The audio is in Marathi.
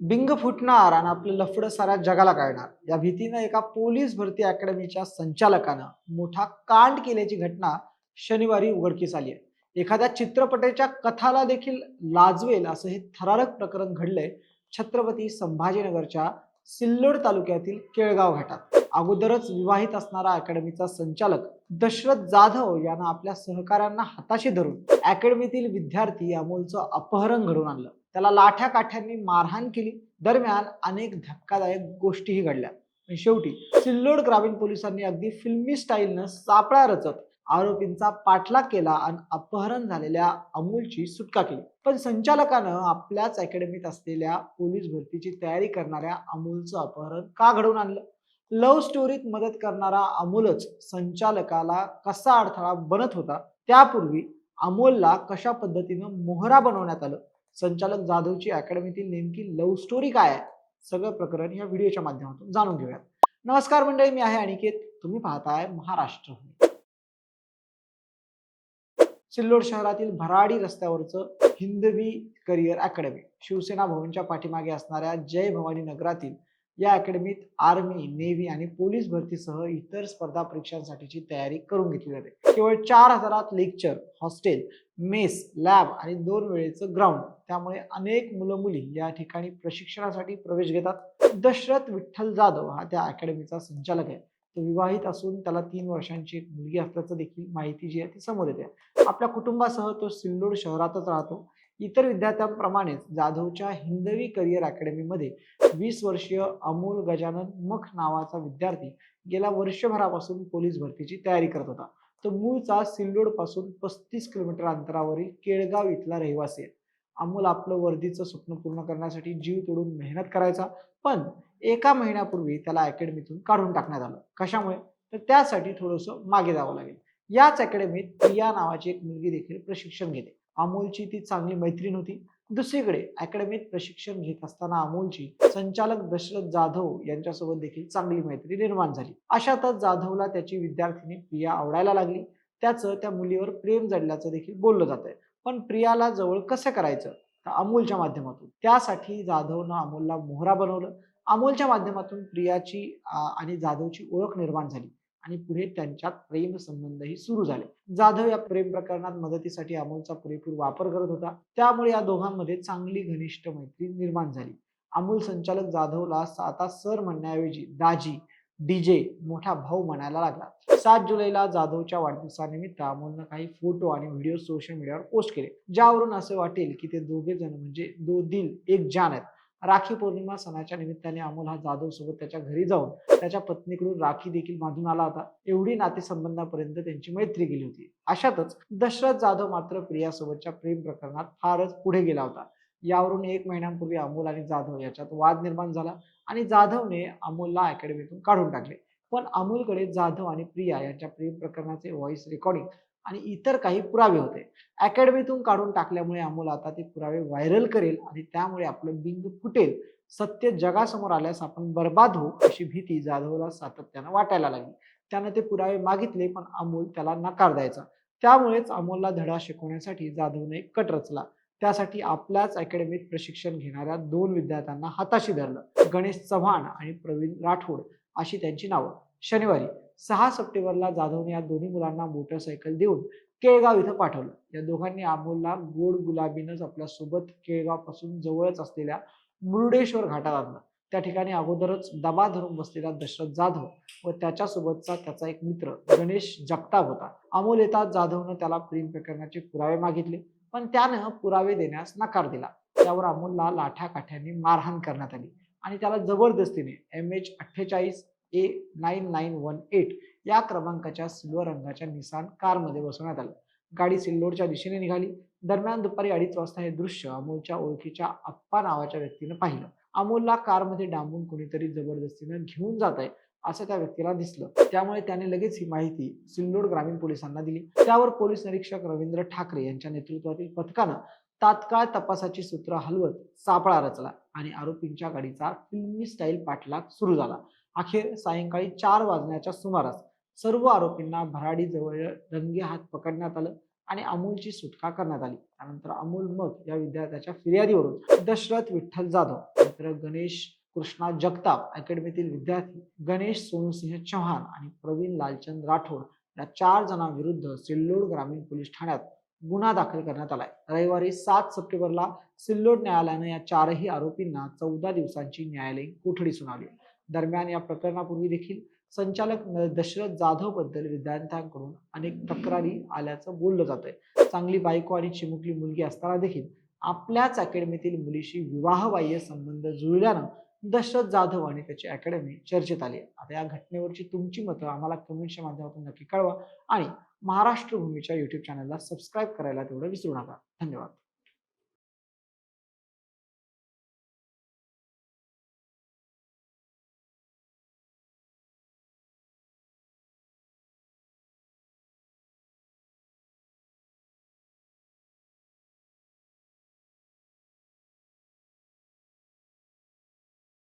बिंग फुटणार आणि आपलं लफडं साऱ्या जगाला कळणार. या भीतीनं एका पोलीस भरती अकॅडमीच्या संचालकानं मोठा कांड केल्याची घटना शनिवारी उघडकीस आली आहे. एखाद्या चित्रपटाच्या कथाला देखील लाजवेल असं हे थरारक प्रकरण घडलंय छत्रपती संभाजीनगरच्या सिल्लोड तालुक्यातील केळगाव घाटात. अगोदरच विवाहित असणारा अकॅडमीचा संचालक दशरथ जाधव यानं आपल्या सहकाऱ्यांना हाताशी धरून अकॅडमीतील विद्यार्थी अमोलचं अपहरण घडवून आणलं. त्याला लाठ्या काठ्यांनी मारहाण केली. दरम्यान अनेक धक्कादायक गोष्टीही घडल्या. शेवटी सिल्लोड ग्रामीण पोलिसांनी अगदी फिल्मी स्टाईलनं सापळा रचत आरोपींचा पाठलाग केला आणि अपहरण झालेल्या अमोलची सुटका केली. पण संचालकानं आपल्याच अकॅडमीत असलेल्या पोलीस भरतीची तयारी करणाऱ्या अमोलचं अपहरण का घडवून आणलं? लव्ह स्टोरीत मदत करणारा अमोलच संचालकाला कसा अडथळा बनत होता त्यापूर्वी अमोलला कशा पद्धतीनं मोहरा बनवण्यात आलं? संचालक जाधवची अकॅडमीतील नेमकी लव्ह स्टोरी काय आहे? सगळं प्रकरण या व्हिडिओच्या माध्यमातून जाणून घेऊयात. नमस्कार मंडळी मी आहे अनिकेत. तुम्ही पाहताय महाराष्ट्र सिल्लोड शहरातील भराडी रस्त्यावरचं हिंदवी करिअर अकॅडमी शिवसेना भवनच्या पाठीमागे असणाऱ्या जय भवानी नगरातील या अकॅडमीत आर्मी नेव्ही आणि पोलीस भरतीसह इतर स्पर्धा परीक्षांसाठीची तयारी करून घेतली जाते. केवळ चार हजारात लेक्चर हॉस्टेल मेस लॅब आणि दोन वेळेचं ग्राउंड. त्यामुळे अनेक मुलं मुली या ठिकाणी प्रशिक्षणासाठी प्रवेश घेतात. दशरथ विठ्ठल जाधव हा त्या अकॅडमीचा संचालक आहे. तो विवाहित असून त्याला तीन वर्षांची एक मुलगी असल्याचं देखील माहिती जी आहे ती समोर येते. आपल्या कुटुंबासह तो सिल्लोड शहरातच राहतो. इतर विद्यार्थ्यांप्रमाणेच जाधवच्या हिंदवी करिअर अकॅडमीमध्ये वीस वर्षीय अमोल गजानन मख नावाचा विद्यार्थी गेल्या वर्षभरापासून पोलीस भरतीची तयारी करत होता. तो मूळचा सिल्लोडपासून पस्तीस किलोमीटर अंतरावरील केळगाव इथला रहिवासी आहे. अमोल आपलं वर्दीचं स्वप्न पूर्ण करण्यासाठी जीव तोडून मेहनत करायचा पण एका महिन्यापूर्वी त्याला अकॅडमीतून काढून टाकण्यात आलं. कशामुळे? तर त्यासाठी थोडंसं मागे जावं लागेल. याच अकॅडमीत प्रिया नावाची एक मुलगी देखील प्रशिक्षण घेते. अमोलची ती चांगली मैत्रीण होती. दुसरीकडे अकॅडमीत प्रशिक्षण घेत असताना अमोलची संचालक दशरथ जाधव यांच्यासोबत देखील चांगली मैत्री निर्माण झाली. अशातच जाधवला त्याची विद्यार्थिनी प्रिया आवडायला लागली. त्याचं त्या मुलीवर प्रेम जडल्याचं देखील बोललं जात आहे पण प्रियाला जवळ कसं करायचं? तर अमोलच्या माध्यमातून. त्यासाठी जाधवनं अमोलला मोहरा बनवलं. अमोलच्या माध्यमातून प्रियाची आणि जाधवची ओळख निर्माण झाली. आणि पुढे त्यांच्यात प्रेम संबंधही सुरू झाले. जाधव या प्रेम प्रकरणात मदतीसाठी अमोलचा पुरेपूर वापर करत होता. त्यामुळे या दोघांमध्ये चांगली घनिष्ठ मैत्री निर्माण झाली. अमोल संचालक जाधवला आता सर म्हणण्याऐवजी दाजी डीजे मोठा भाऊ म्हणायला लागला. सात जुलैला जाधवच्या वाढदिवसानिमित्त अमोलनं काही फोटो आणि व्हिडिओ सोशल मीडियावर पोस्ट केले. ज्यावरून असे वाटेल की ते दोघे जण म्हणजे दो दिल एक जान आहेत. राखी पौर्णिमा सणाच्या निमित्ताने अमोल हा जाधव सोबत त्याच्या घरी जाऊन त्याच्या पत्नीकडून राखी देखील बांधून आला होता. एवढी नातेसंबंधापर्यंत त्यांची मैत्री गेली होती. अशातच दशरथ जाधव मात्र प्रियासोबतच्या प्रेम प्रकरणात फारच पुढे गेला होता. यावरून एक महिन्यांपूर्वी अमोल आणि जाधव याच्यात वाद निर्माण झाला आणि जाधवने अमोलला अकॅडमीतून काढून टाकले. पण अमोलकडे जाधव आणि प्रिया यांच्या प्रेम प्रकरणाचे व्हॉइस रेकॉर्डिंग आणि इतर काही पुरावे होते. अकॅडमीतून काढून टाकल्यामुळे अमोल आता ते पुरावे व्हायरल करेल आणि त्यामुळे आपलं बिंग फुटेल. सत्य जगासमोर आल्यास आपण बर्बाद होऊ अशी भीती जाधवला सातत्यानं वाटायला लागली. त्यानं ते पुरावे मागितले पण अमोल त्याला नकार द्यायचा. त्यामुळेच अमोलला धडा शिकवण्यासाठी जाधवने एक कट रचला. त्यासाठी आपल्याच अकॅडमीत प्रशिक्षण घेणाऱ्या दोन विद्यार्थ्यांना हाताशी धरलं. गणेश चव्हाण आणि प्रवीण राठोड अशी त्यांची नावं. शनिवारी सहा सप्टेंबरला जाधवने या दोन्ही मुलांना मोटरसायकल देऊन केळगाव इथं पाठवलं. या दोघांनी अमोलला गोड गुलाबीनच आपल्यासोबत केळगावपासून जवळच असलेल्या मुरुडेश्वर घाटात आणलं. त्या ठिकाणी अगोदरच दबा धरून बसलेला दशरथ जाधव व त्याच्यासोबतचा त्याचा एक मित्र गणेश जगताप होता. अमोल येतात जाधवनं त्याला प्रेम प्रकरणाचे पुरावे मागितले पण त्यानं पुरावे देण्यास नकार दिला. त्यावर अमोलला लाठ्या काठ्यांनी मारहाण करण्यात आली आणि त्याला जबरदस्तीने एम एच अठ्ठेचाळीस A nine nine one eight या क्रमांकाच्या सिल्वर रंगाच्या निसान कारमध्ये बसवण्यात आलं. गाडी सिल्लोडच्या दिशेने निघाली. दरम्यान दुपारी अडीच वाजता हे दृश्य अमोलच्या ओळखीच्या अप्पा नावाच्या व्यक्तीनं पाहिलं. अमोलला कारमध्ये डांबून कोणीतरी जबरदस्तीनं घेऊन जात आहे असं त्या व्यक्तीला दिसलं. त्यामुळे त्याने लगेच ही माहिती सिल्लोड ग्रामीण पोलिसांना दिली. त्यावर पोलीस निरीक्षक रवींद्र ठाकरे यांच्या नेतृत्वातील पथकानं तात्काळ तपासाची सूत्र हलवत सापळा रचला आणि आरोपींच्या गाडीचा फिल्मी स्टाईल पाठलाग सुरू झाला. अखेर सायंकाळी चार वाजण्याच्या सुमारास सर्व आरोपींना भराडीजवळ रंगे हात पकडण्यात आलं आणि अमोलची सुटका करण्यात आली. त्यानंतर अमोल मग या विद्यार्थ्याच्या फिर्यादीवरून दशरथ विठ्ठल जाधव मित्र गणेश कृष्णा जगताप अकॅडमीतील विद्यार्थी गणेश सोनूसिंह चव्हाण आणि प्रवीण लालचंद राठोड या चार जणांविरुद्ध सिल्लोड ग्रामीण पोलीस ठाण्यात गुन्हा दाखल करण्यात आलाय. रविवारी सात सप्टेंबरला सिल्लोड न्यायालयानं या चारही आरोपींना चौदा दिवसांची न्यायालयीन कोठडी सुनावली. दरम्यान या प्रकरणापूर्वी देखील संचालक दशरथ जाधवबद्दल विद्यार्थ्यांकडून अनेक तक्रारी आल्याचं बोललं जात आहे चांगली बायको आणि चिमुकली मुलगी असताना देखील आपल्याच अकॅडमीतील मुलीशी विवाहबाह्य संबंध जुळल्यानं दशरथ जाधव आणि त्याची अकॅडमी चर्चेत आली आता या घटनेवरची तुमची मतं आम्हाला कमेंटच्या माध्यमातून नक्की कळवा आणि महाराष्ट्र भूमीच्या युट्यूब चॅनलला सबस्क्राईब करायला तेवढं विसरू नका. धन्यवाद.